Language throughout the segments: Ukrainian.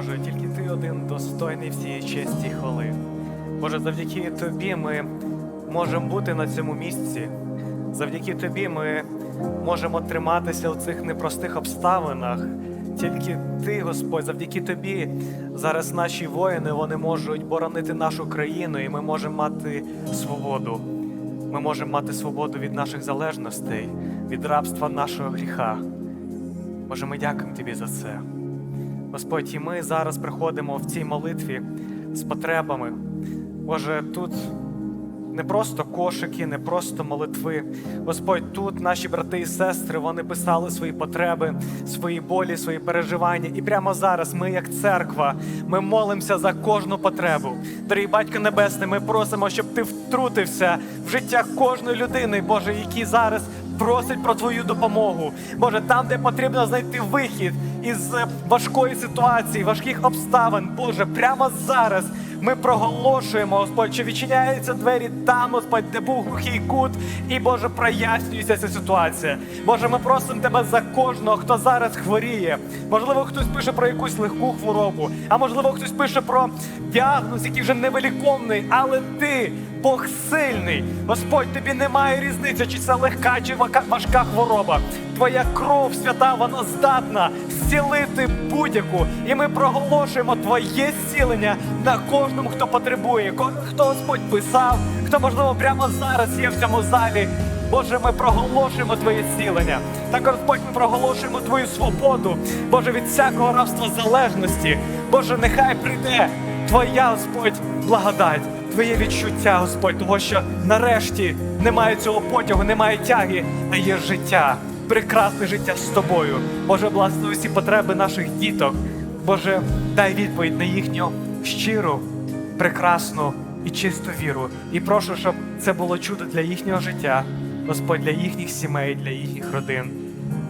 Боже, тільки ти один достойний всієї честі і хвали. Боже, завдяки тобі ми можемо бути на цьому місці. Завдяки тобі ми можемо триматися у цих непростих обставинах. Тільки ти, Господь, завдяки тобі зараз наші воїни вони можуть боронити нашу країну, і ми можемо мати свободу. Ми можемо мати свободу від наших залежностей, від рабства нашого гріха. Боже, ми дякуємо Тобі за це. Господь, і ми зараз приходимо в цій молитві з потребами. Боже, тут не просто кошики, не просто молитви. Господь, тут наші брати і сестри вони писали свої потреби, свої болі, свої переживання. І прямо зараз ми, як церква, ми молимося за кожну потребу. Дорогий Батько Небесний, ми просимо, щоб ти втрутився в життя кожної людини, Боже, які зараз просить про твою допомогу. Боже, там, де потрібно знайти вихід із е, важкої ситуації, важких обставин. Боже, прямо зараз ми проголошуємо, Господь, що відчиняються двері там, Господь, де був глухий кут, і Боже, прояснюється ця ситуація. Боже, ми просимо тебе за кожного, хто зараз хворіє. Можливо, хтось пише про якусь легку хворобу, а можливо, хтось пише про діагноз, який вже невиліковний, але ти. Бог сильний, Господь, тобі немає різниці, чи це легка, чи важка хвороба. Твоя кров свята, вона здатна зцілити будь-яку. І ми проголошуємо Твоє зцілення на кожному, хто потребує. Хто Господь писав, хто можливо прямо зараз є в цьому залі. Боже, ми проголошуємо Твоє зцілення. Так, Господь, ми проголошуємо Твою свободу, Боже, від всякого рабства залежності. Боже, нехай прийде Твоя, Господь, благодать. Твоє відчуття, Господь, того, що нарешті немає цього потягу, немає тяги, а є життя, прекрасне життя з тобою. Боже, благослови всі потреби наших діток. Боже, дай відповідь на їхню щиру, прекрасну і чисту віру. І прошу, щоб це було чудо для їхнього життя, Господь, для їхніх сімей, для їхніх родин.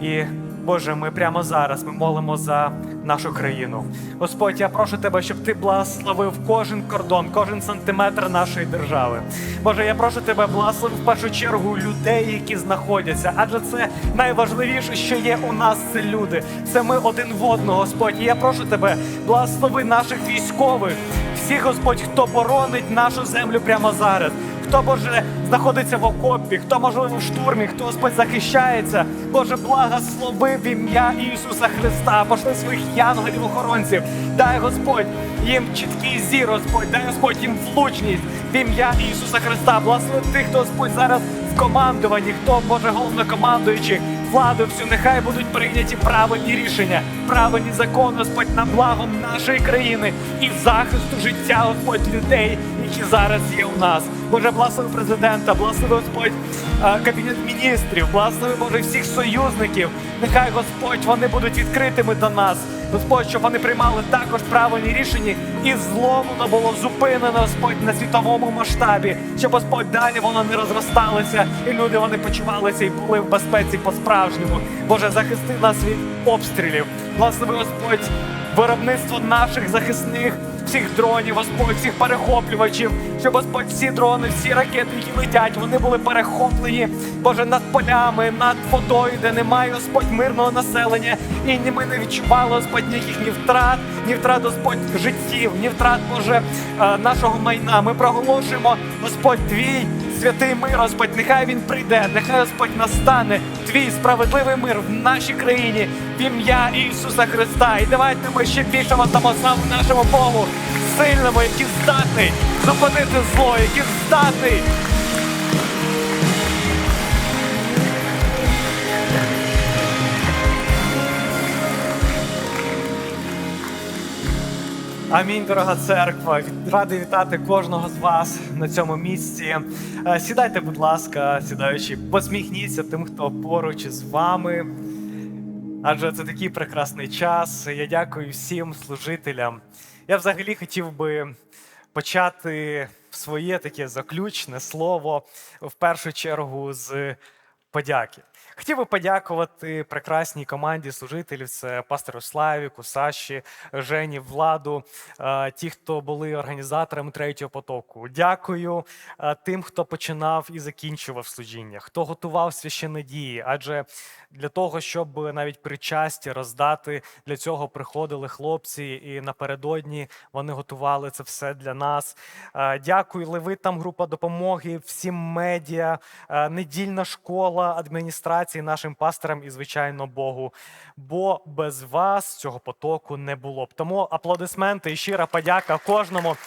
І Боже, ми прямо зараз ми молимо за нашу країну. Господь, я прошу тебе, щоб ти благословив кожен кордон, кожен сантиметр нашої держави. Боже, я прошу тебе, благослови в першу чергу людей, які знаходяться, адже це найважливіше, що є у нас, це люди. Це ми один в одного, Господь. І я прошу тебе, благослови наших військових, всіх, Господь, хто боронить нашу землю прямо зараз. Хто Боже знаходиться в окопі, хто можливо в штурмі, хто Господь захищається. Боже, благослови в ім'я Ісуса Христа, пошли своїх янголів охоронців. Дай Господь їм чіткий зір, Господь, дай Господь їм влучність в ім'я Ісуса Христа. Благослови тих, хто Господь зараз в командуванні, хто Боже головнокомандуючий, владу всю, нехай будуть прийняті правильні рішення, правильні закони, Господь, на благо нашої країни і захисту життя, Господь, людей, які зараз є у нас. Боже, благослови президента, благослови Господь е, кабінет міністрів, благослови Боже всіх союзників. Нехай Господь вони будуть відкритими до нас. Господь, щоб вони приймали також правильні рішення, і зло воно було зупинено, Господь, на світовому масштабі, щоб Господь далі воно не розросталося, і люди вони почувалися і були в безпеці по-справжньому. Боже, захисти нас від обстрілів. Благослови Господь виробництво наших захисних всіх дронів, Господь, всіх перехоплювачів, щоб Господь всі дрони, всі ракети, які летять, вони були перехоплені, Боже, над полями, над водою, де немає Господь мирного населення. І ні ми не відчували, Господь, ніяких ні втрат, ні втрат, Господь, життів, ні втрат, Боже, е, нашого майна. Ми проголошуємо, Господь, твій святий мир, Господь, нехай він прийде, нехай Господь настане твій справедливий мир в нашій країні в ім'я Ісуса Христа. І давайте ми ще більше тому славу нашому Богу, сильному, який здатний зупинити зло, який здатний. Амінь, дорога церква. Радий вітати кожного з вас на цьому місці. Е, Сідайте, будь ласка, сідаючи, посміхніться тим, хто поруч із вами. Адже це такий прекрасний час. Я дякую всім служителям. Я взагалі хотів би почати своє таке заключне слово в першу чергу з подяки. Хотів би подякувати прекрасній команді служителів. Це пастору Славіку, Саші, Жені, Владу, е, ті, хто були організаторами третього потоку. Дякую е, тим, хто починав і закінчував служіння, хто готував священнодії. Адже для того, щоб навіть причасті роздати, для цього приходили хлопці, і напередодні вони готували це все для нас. Е, Дякую левитам, група допомоги, всім медіа, недільна школа, адміністрації, нашим пасторам і, звичайно, Богу. Бо без вас цього потоку не було б. Тому аплодисменти і щира подяка кожному.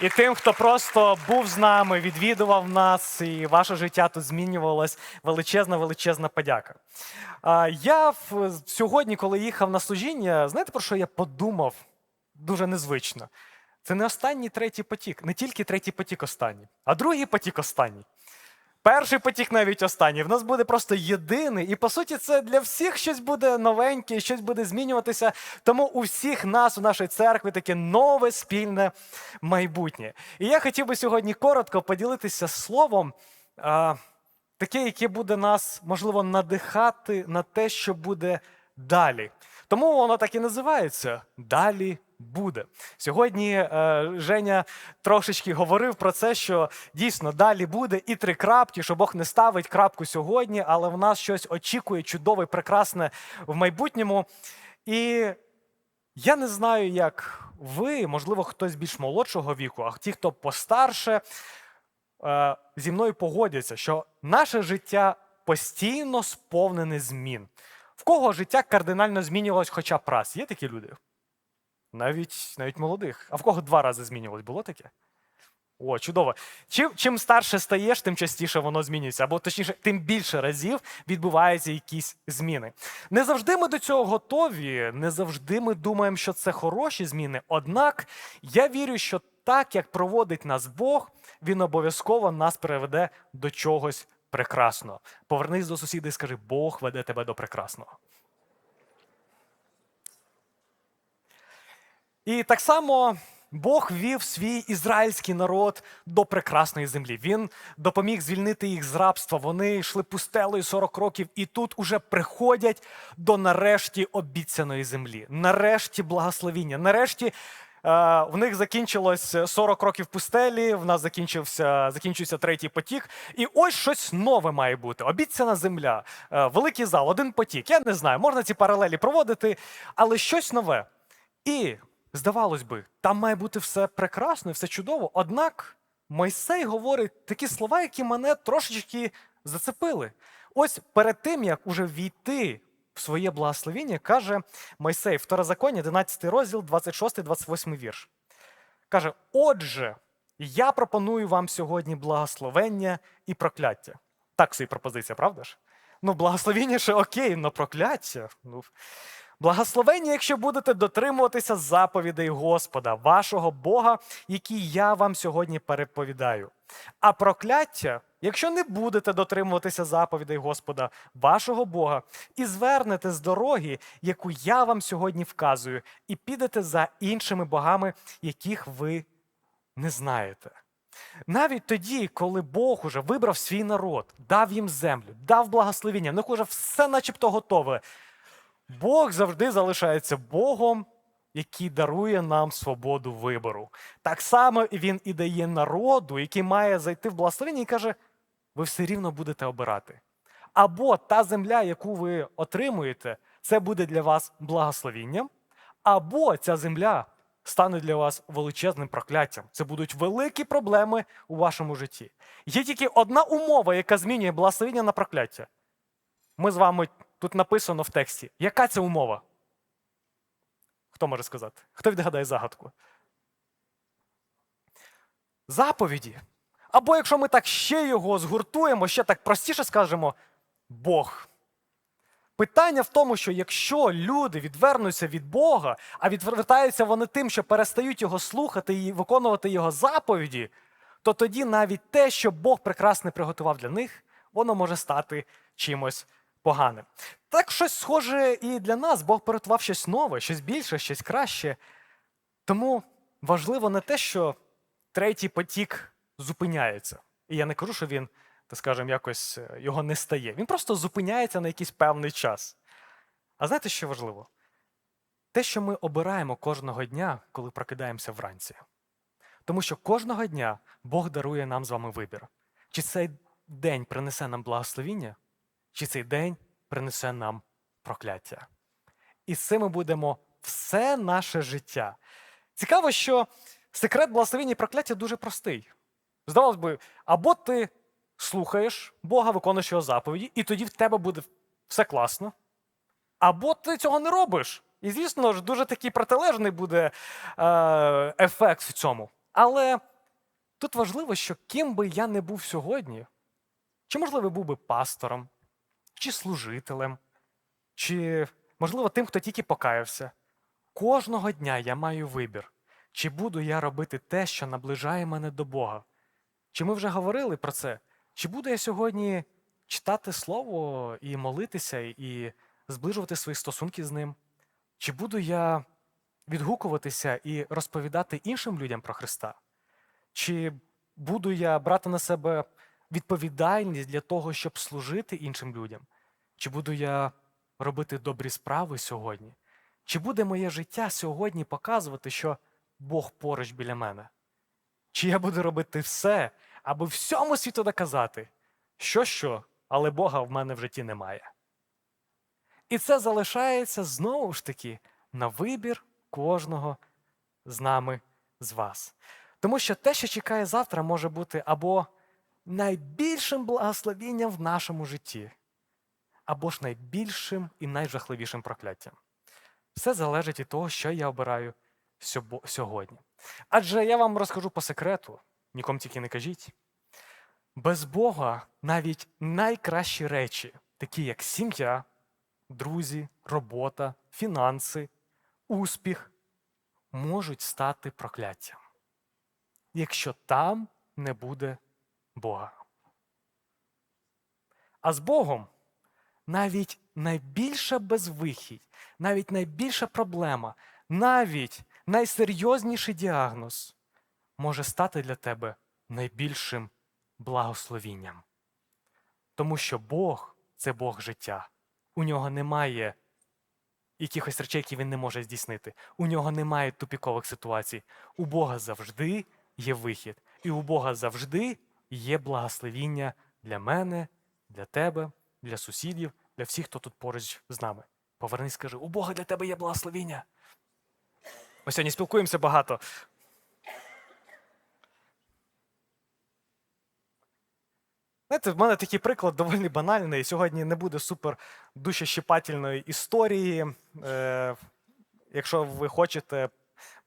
І тим, хто просто був з нами, відвідував нас, і ваше життя тут змінювалось. Величезна, величезна подяка. Я сьогодні, коли їхав на служіння, знаєте про що я подумав дуже незвично? Це не останній третій потік, не тільки третій потік останній, а другий потік останній. Перший потік навіть останній. В нас буде просто єдиний. І по суті, це для всіх щось буде новеньке, щось буде змінюватися. Тому у всіх нас, у нашій церкві, таке нове спільне майбутнє. І я хотів би сьогодні коротко поділитися словом, таке, яке буде нас, можливо, надихати на те, що буде далі. Тому воно так і називається Далі буде. Сьогодні е, Женя трошечки говорив про це, що дійсно далі буде і три крапки, що Бог не ставить крапку сьогодні, але в нас щось очікує чудове, прекрасне в майбутньому. І я не знаю, як ви, можливо, хтось більш молодшого віку, а ті, хто постарше, е, зі мною погодяться, що наше життя постійно сповнене змін. В кого життя кардинально змінювалось хоча б раз? Є такі люди? Навіть, навіть молодих. А в кого два рази змінювалось? Було таке? О, чудово. Чим, чим старше стаєш, тим частіше воно змінюється. Або точніше, тим більше разів відбуваються якісь зміни. Не завжди ми до цього готові, не завжди ми думаємо, що це хороші зміни. Однак я вірю, що так, як проводить нас Бог, він обов'язково нас приведе до чогось прекрасного. Повернись до сусіда і скажи: Бог веде тебе до прекрасного. І так само Бог вів свій ізраїльський народ до прекрасної землі. Він допоміг звільнити їх з рабства. Вони йшли пустелею 40 років, і тут уже приходять до нарешті обіцяної землі. Нарешті благословіння. Нарешті е, в них закінчилось 40 років пустелі, в нас закінчився, закінчився третій потік. І ось щось нове має бути. Обіцяна земля, е, великий зал, один потік. Я не знаю, можна ці паралелі проводити, але щось нове. І здавалось би, там має бути все прекрасно і все чудово. Однак Мойсей говорить такі слова, які мене трошечки зацепили. Ось перед тим, як уже війти в своє благословіння, каже Мойсей, Второзаконня, 11 розділ, 26-28 вірш. Каже: Отже, я пропоную вам сьогодні благословення і прокляття. Так собі пропозиція, правда ж? Ну, благословіння ще окей, но прокляття. Ну, Благословення, якщо будете дотримуватися заповідей Господа, вашого Бога, які я вам сьогодні переповідаю. А прокляття, якщо не будете дотримуватися заповідей Господа, вашого Бога, і звернете з дороги, яку я вам сьогодні вказую, і підете за іншими богами, яких ви не знаєте. Навіть тоді, коли Бог уже вибрав свій народ, дав їм землю, дав благословіння, в них уже все начебто готове. Бог завжди залишається Богом, який дарує нам свободу вибору. Так само він і дає народу, який має зайти в благословення, і каже: ви все рівно будете обирати. Або та земля, яку ви отримуєте, це буде для вас благословінням, або ця земля стане для вас величезним прокляттям. Це будуть великі проблеми у вашому житті. Є тільки одна умова, яка змінює благословіння на прокляття. Ми з вами тут написано в тексті. Яка це умова? Хто може сказати? Хто відгадає загадку? Заповіді. Або якщо ми так ще його згуртуємо, ще так простіше скажемо Бог. Питання в тому, що якщо люди відвернуться від Бога, а відвертаються вони тим, що перестають його слухати і виконувати його заповіді, то тоді навіть те, що Бог прекрасно приготував для них, воно може стати чимось поганим. Так щось схоже і для нас. Бог приготував щось нове, щось більше, щось краще. Тому важливо не те, що третій потік зупиняється. І я не кажу, що він так скажемо, якось е, його не стає. Він просто зупиняється на якийсь певний час. А знаєте, що важливо? Те, що ми обираємо кожного дня, коли прокидаємося вранці. Тому що кожного дня Бог дарує нам з вами вибір. Чи цей день принесе нам благословіння, чи цей день принесе нам прокляття. І з цим ми будемо все наше життя. Цікаво, що секрет благословіння і прокляття дуже простий. Здавалось би, або ти слухаєш Бога, виконуєш його заповіді, і тоді в тебе буде все класно, або ти цього не робиш. І, звісно ж, дуже такий протилежний буде е, ефект в цьому. Але тут важливо, що ким би я не був сьогодні, чи, можливо, був би пастором, чи служителем, чи, можливо, тим, хто тільки покаявся. Кожного дня я маю вибір, чи буду я робити те, що наближає мене до Бога. Чи ми вже говорили про це? Чи буду я сьогодні читати Слово і молитися, і зближувати свої стосунки з ним? Чи буду я відгукуватися і розповідати іншим людям про Христа? Чи буду я брати на себе відповідальність для того, щоб служити іншим людям? Чи буду я робити добрі справи сьогодні? Чи буде моє життя сьогодні показувати, що Бог поруч біля мене? Чи я буду робити все, аби всьому світу доказати, що що, але Бога в мене в житті немає? І це залишається знову ж таки на вибір кожного з нами з вас. Тому що те, що чекає завтра, може бути або найбільшим благословінням в нашому житті, або ж найбільшим і найжахливішим прокляттям. Все залежить від того, що я обираю сьогодні. Адже я вам розкажу по секрету, нікому тільки не кажіть. Без Бога навіть найкращі речі, такі як сім'я, друзі, робота, фінанси, успіх, можуть стати прокляттям, якщо там не буде Бога. А з Богом навіть найбільша безвихідь, навіть найбільша проблема, навіть найсерйозніший діагноз може стати для тебе найбільшим благословінням. Тому що Бог це Бог життя. У нього немає якихось речей, які він не може здійснити. У нього немає тупікових ситуацій. У Бога завжди є вихід. І у Бога завжди є благословіння для мене, для тебе, для сусідів, для всіх, хто тут поруч з нами. Повернись, скажи, у Бога для тебе є благословіння. Ми сьогодні спілкуємося багато. Знаєте, в мене такий приклад доволі банальний. Сьогодні не буде супер душещипательної історії. Е, якщо ви хочете,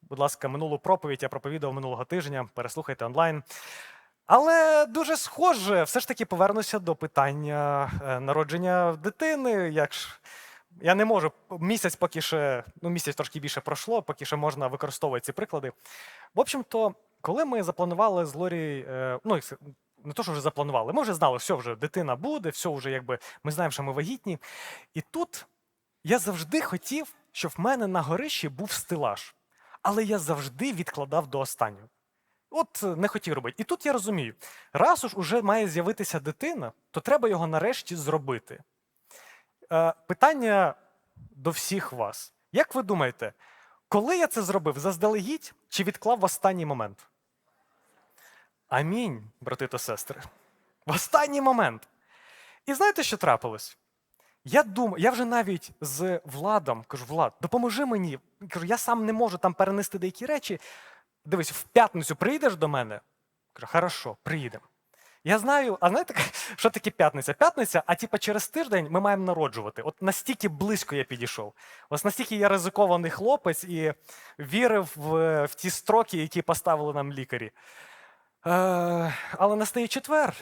будь ласка, минулу проповідь я проповідав минулого тижня, переслухайте онлайн. Але дуже схоже, все ж таки повернуся до питання е, народження дитини. Як ж я не можу місяць, поки ще ну місяць трошки більше пройшло, поки ще можна використовувати ці приклади. В общем-то, коли ми запланували з Лорі, е, ну не то, що вже запланували, ми вже знали, що вже дитина буде, все вже якби ми знаємо, що ми вагітні. І тут я завжди хотів, щоб в мене на горищі був стелаж, але я завжди відкладав до останнього. От е, не хотів робити. І тут я розумію, раз уж уже має з'явитися дитина, то треба його нарешті зробити. Е, питання до всіх вас. Як ви думаєте, коли я це зробив заздалегідь чи відклав в останній момент? Амінь, брати та сестри. В останній момент. І знаєте, що трапилось? Я думаю, я вже навіть з Владом кажу: Влад, допоможи мені. Кажу, я сам не можу там перенести деякі речі. Дивись, в п'ятницю приїдеш до мене? Кажу, хорошо, приїдемо. Я знаю, а знаєте, що таке п'ятниця? П'ятниця, а типа через тиждень ми маємо народжувати. От настільки близько я підійшов. Ось настільки я ризикований хлопець і вірив в, в ті строки, які поставили нам лікарі. Е, але настає четвер,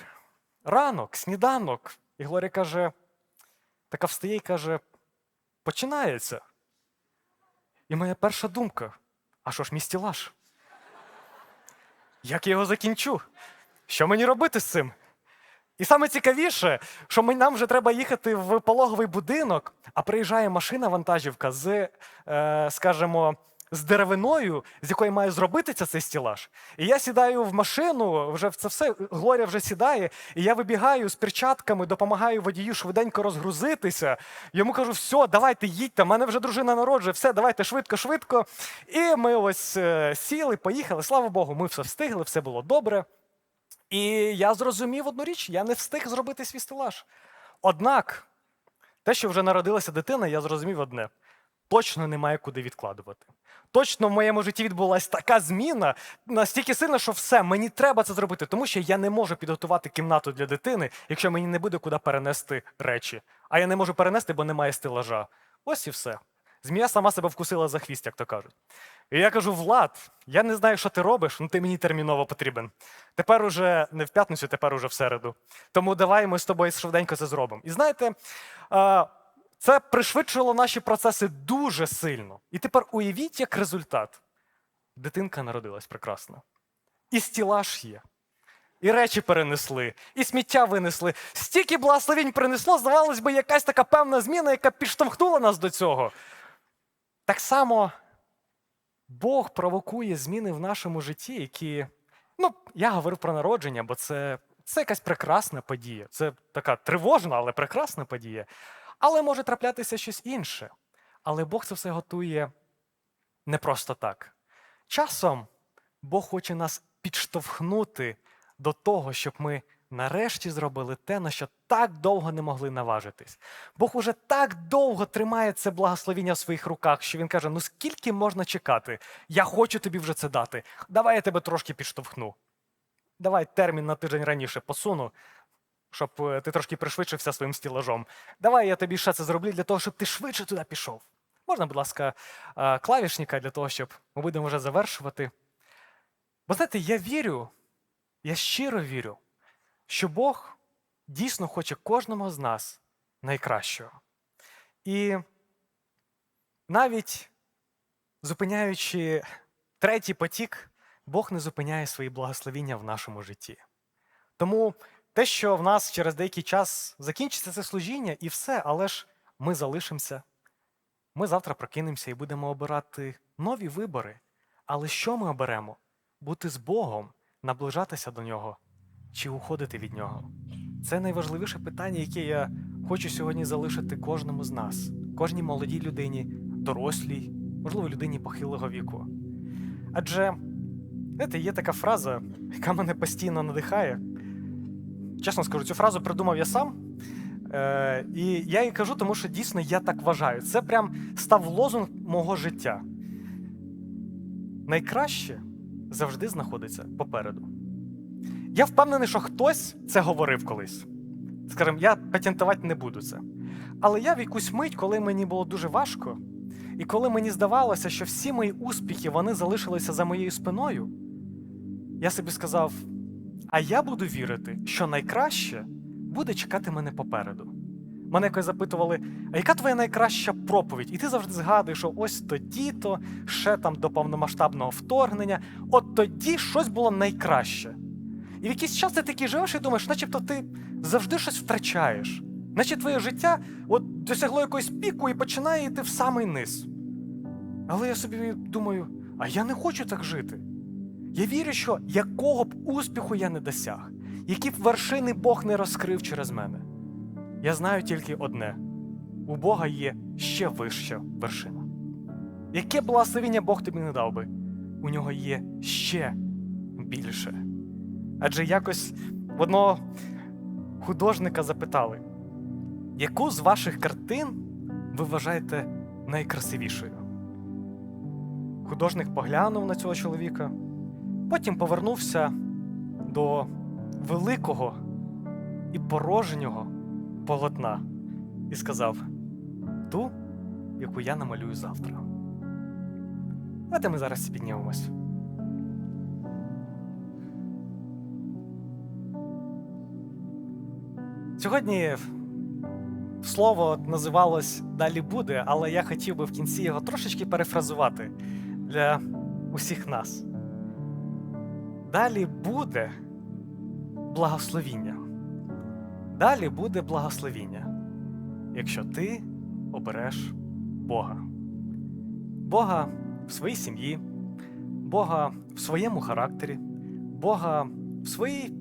ранок, сніданок. І Глорія каже: така встає і каже: починається. І моя перша думка: а що ж мій стілаж? Як я його закінчу? Що мені робити з цим? І саме цікавіше, що ми, нам вже треба їхати в пологовий будинок, а приїжджає машина вантажівка з, е, скажімо, з деревиною, з якої має зробитися цей стілаж. І я сідаю в машину, вже це все, Глорія вже сідає, і я вибігаю з перчатками, допомагаю водію швиденько розгрузитися. Йому кажу, все, давайте їдьте, в мене вже дружина народжує, все, давайте швидко, швидко. І ми ось е, сіли, поїхали. Слава Богу, ми все встигли, все було добре. І я зрозумів одну річ: я не встиг зробити свій стелаж. Однак, те, що вже народилася дитина, я зрозумів одне: точно немає куди відкладувати. Точно в моєму житті відбулася така зміна настільки сильна, що все, мені треба це зробити, тому що я не можу підготувати кімнату для дитини, якщо мені не буде куди перенести речі. А я не можу перенести, бо немає стелажа. Ось і все. Змія сама себе вкусила за хвіст, як то кажуть. І я кажу: Влад, я не знаю, що ти робиш, але ти мені терміново потрібен. Тепер уже не в п'ятницю, тепер уже в середу. Тому давай ми з тобою швиденько це зробимо. І знаєте, це пришвидшило наші процеси дуже сильно. І тепер уявіть, як результат. Дитинка народилась прекрасно. І стілаж є. І речі перенесли, і сміття винесли. Стільки благословінь принесло, здавалось би, якась така певна зміна, яка підштовхнула нас до цього. Так само Бог провокує зміни в нашому житті, які. Ну, я говорив про народження, бо це, це якась прекрасна подія. Це така тривожна, але прекрасна подія. Але може траплятися щось інше. Але Бог це все готує не просто так. Часом Бог хоче нас підштовхнути до того, щоб ми нарешті зробили те, на що так довго не могли наважитись. Бог уже так довго тримає це благословіння в своїх руках, що він каже: ну скільки можна чекати? Я хочу тобі вже це дати. Давай я тебе трошки підштовхну. Давай термін на тиждень раніше посуну, щоб е, ти трошки пришвидшився своїм стілажом. Давай я тобі ще це зроблю для того, щоб ти швидше туди пішов. Можна, будь ласка, е, клавішника для того, щоб ми будемо вже завершувати. Бо знаєте, я вірю, я щиро вірю, що Бог дійсно хоче кожному з нас найкращого. І навіть зупиняючи третій потік, Бог не зупиняє свої благословіння в нашому житті. Тому те, що в нас через деякий час закінчиться це служіння, і все, але ж ми залишимося. Ми завтра прокинемося і будемо обирати нові вибори. Але що ми оберемо? Бути з Богом, наближатися до нього чи уходити від нього? Це найважливіше питання, яке я хочу сьогодні залишити кожному з нас, кожній молодій людині, дорослій, можливо, людині похилого віку. Адже, знаєте, є така фраза, яка мене постійно надихає. Чесно скажу, цю фразу придумав я сам. Е, і я її кажу, тому що дійсно я так вважаю. Це прям став лозунг мого життя. Найкраще завжди знаходиться попереду. Я впевнений, що хтось це говорив колись. Скажімо, я патентувати не буду це. Але я в якусь мить, коли мені було дуже важко, і коли мені здавалося, що всі мої успіхи вони залишилися за моєю спиною, я собі сказав: а я буду вірити, що найкраще буде чекати мене попереду. Мене якось запитували, а яка твоя найкраща проповідь? І ти завжди згадуєш, що ось тоді-то, ще там до повномасштабного вторгнення, от тоді щось було найкраще. І в якийсь час ти такий живеш і думаєш, начебто ти завжди щось втрачаєш. Наче твоє життя от досягло якогось піку і починає йти в самий низ. Але я собі думаю, а я не хочу так жити. Я вірю, що якого б успіху я не досяг, які б вершини Бог не розкрив через мене. Я знаю тільки одне: у Бога є ще вища вершина. Яке благословіння Бог тобі не дав би, у нього є ще більше. Адже якось одного художника запитали, яку з ваших картин ви вважаєте найкрасивішою? Художник поглянув на цього чоловіка, потім повернувся до великого і порожнього полотна і сказав: ту, яку я намалюю завтра. Давайте ми зараз піднімемось. Сьогодні слово називалось Далі буде, але я хотів би в кінці його трошечки перефразувати для усіх нас. Далі буде благословіння. Далі буде благословіння, якщо ти обереш Бога. Бога в своїй сім'ї, Бога в своєму характері, Бога в своїй,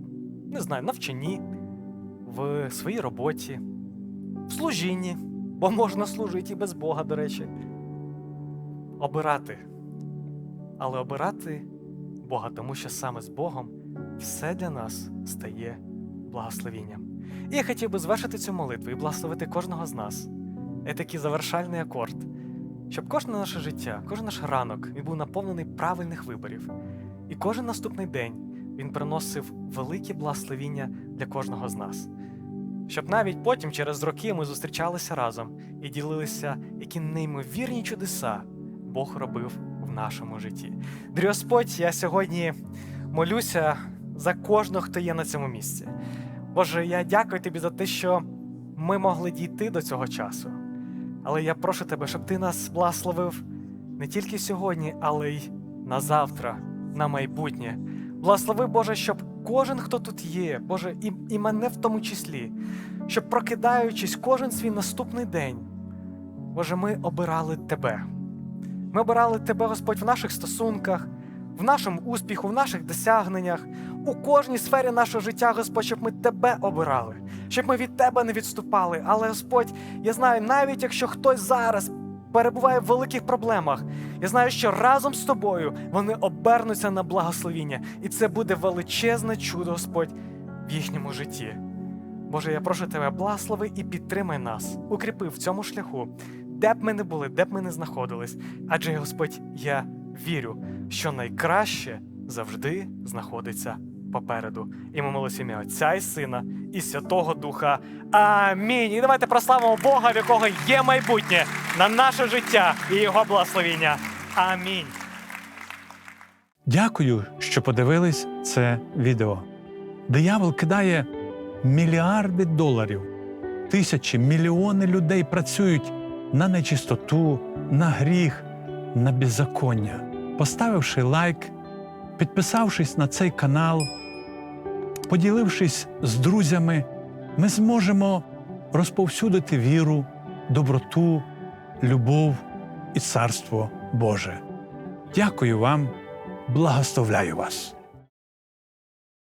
не знаю, навчанні, в своїй роботі, в служінні, бо можна служити і без Бога, до речі. Обирати. Але обирати Бога, тому що саме з Богом все для нас стає благословінням. І я хотів би звершити цю молитву і благословити кожного з нас. Це такий завершальний акорд, щоб кожне наше життя, кожен наш ранок він був наповнений правильних виборів. І кожен наступний день він приносив велике благословіння для кожного з нас. Щоб навіть потім, через роки, ми зустрічалися разом і ділилися, які неймовірні чудеса Бог робив в нашому житті. Господь, я сьогодні молюся за кожного, хто є на цьому місці. Боже, я дякую тобі за те, що ми могли дійти до цього часу. Але я прошу тебе, щоб ти нас благословив не тільки сьогодні, але й на завтра, на майбутнє. Благослови, Боже, щоб кожен, хто тут є, Боже, і, і мене в тому числі, щоб прокидаючись кожен свій наступний день, Боже, ми обирали Тебе. Ми обирали Тебе, Господь, в наших стосунках, в нашому успіху, в наших досягненнях, у кожній сфері нашого життя, Господь, щоб ми Тебе обирали, щоб ми від Тебе не відступали. Але, Господь, я знаю, навіть якщо хтось зараз перебуває в великих проблемах, я знаю, що разом з тобою вони обернуться на благословіння, і це буде величезне чудо, Господь, в їхньому житті. Боже, я прошу тебе, благослови і підтримай нас, укріпи в цьому шляху, де б ми не були, де б ми не знаходились. Адже, Господь, я вірю, що найкраще завжди знаходиться попереду. І ми молимося ім'я Отця і Сина і Святого Духа. Амінь. І давайте прославимо Бога, в якого є майбутнє на наше життя і його благословіння. Амінь. Дякую, що подивились це відео. Диявол кидає мільярди доларів. Тисячі, мільйони людей працюють на нечистоту, на гріх, на беззаконня. Поставивши лайк, підписавшись на цей канал, поділившись з друзями, ми зможемо розповсюдити віру, доброту, любов і царство Боже. Дякую вам, благословляю вас.